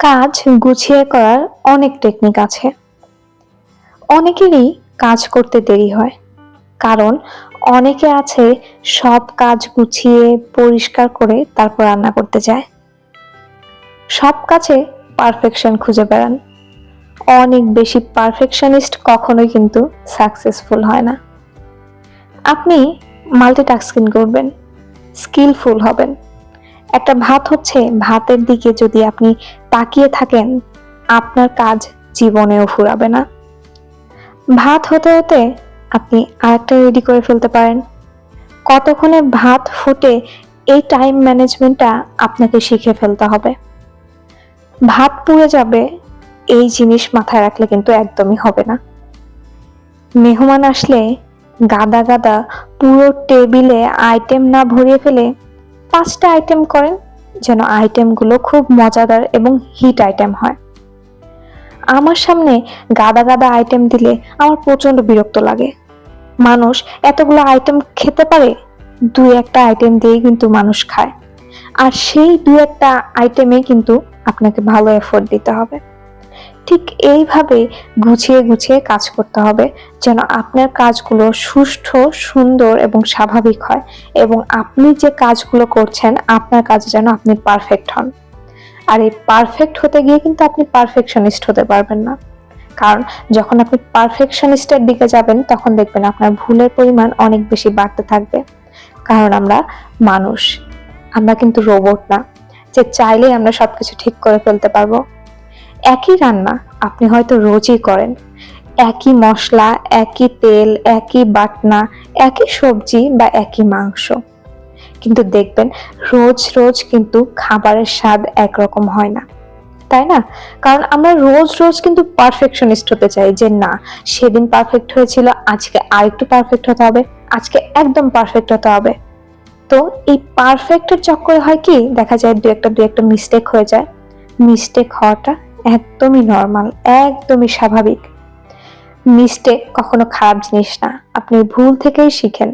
কাজ গুছিয়ে করার অনেক টেকনিক আছে। অনেকেরই কাজ করতে দেরি হয়, কারণ অনেকে আছে সব কাজ গুছিয়ে, পরিষ্কার করে তারপর রান্না করতে যায়। সব কাজে পারফেকশন খুঁজে বেড়ান। অনেক বেশি পারফেকশনিস্ট কখনোই কিন্তু সাকসেসফুল হয় না। আপনি মাল্টিটাস্কিং করবেন স্কিলফুল হবেন। একটা ভাত হচ্ছে, ভাতের দিকে যদি আপনি তাকিয়ে থাকেন, আপনার কাজ জীবনেও ফুরাবে না। ভাত হতে হতে আপনি আরেকটা রেডি করে ফেলতে পারেন। কতক্ষণে ভাত ফুটে এই টাইম ম্যানেজমেন্টটা আপনাকে শিখে ফেলতে হবে। ভাত পুড়ে যাবে, এই জিনিস মাথায় রাখলে কিন্তু একদমই হবে না। মেহমান আসলে গাদা গাদা পুরো টেবিলে আইটেম না ভরিয়ে ফেলে পাঁচটা আইটেম করেন যেন আইটেমগুলো খুব মজাদার এবং হিট আইটেম হয়। আমার সামনে গাদা গাদা আইটেম দিলে আমার প্রচণ্ড বিরক্ত লাগে। মানুষ এতগুলো আইটেম খেতে পারে দু একটা আইটেম দিয়েই কিন্তু মানুষ খায়। আর সেই দু একটা আইটেমে কিন্তু আপনাকে ভালো এফোর্ট দিতে হবে। ঠিক এইভাবে গুছিয়ে গুছিয়ে কাজ করতে হবে যেন আপনার কাজগুলো সুষ্ঠু, সুন্দর এবং স্বাভাবিক হয় এবং আপনি যে কাজগুলো করছেন, আপনার কাজে যেন আপনি পারফেক্ট হন। আর এই পারফেক্ট হতে গিয়ে কিন্তু আপনি পারফেকশনিস্ট হতে পারবেন না। কারণ যখন আপনি পারফেকশনিস্টের দিকে যাবেন, তখন দেখবেন আপনার ভুলের পরিমাণ অনেক বেশি বাড়তে থাকবে। কারণ আমরা মানুষ, আমরা কিন্তু রোবট না। যে চাইলেই আমরা সবকিছু ঠিক করে ফেলতে পারব। একই রান্না আপনি হয়তো রোজই করেন। একই মশলা, একই তেল, একই বাটনা, একই সবজি বা একই মাংস। কিন্তু দেখবেন রোজ রোজ কিন্তু খাবারের স্বাদ একরকম হয় না। তাই না? কারণ আমরা রোজ রোজ কিন্তু পারফেকশনিস্ট হতে চাই যে না, সেদিন পারফেক্ট হয়েছিল, আজকে আরেকটু পারফেক্ট হতে হবে, আজকে একদম পারফেক্ট হতে হবে। তো এই পারফেক্টের চক্করে হয় কি? দেখা যায় দু একটা দু একটা মিস্টেক হয়ে যায়। মিস্টেক হওয়াটা একদমই নর্মাল একদমই স্বাভাবিক। মিস্টেক কখনো খারাপ জিনিস না আপনি ভুল থেকেই শিখেন।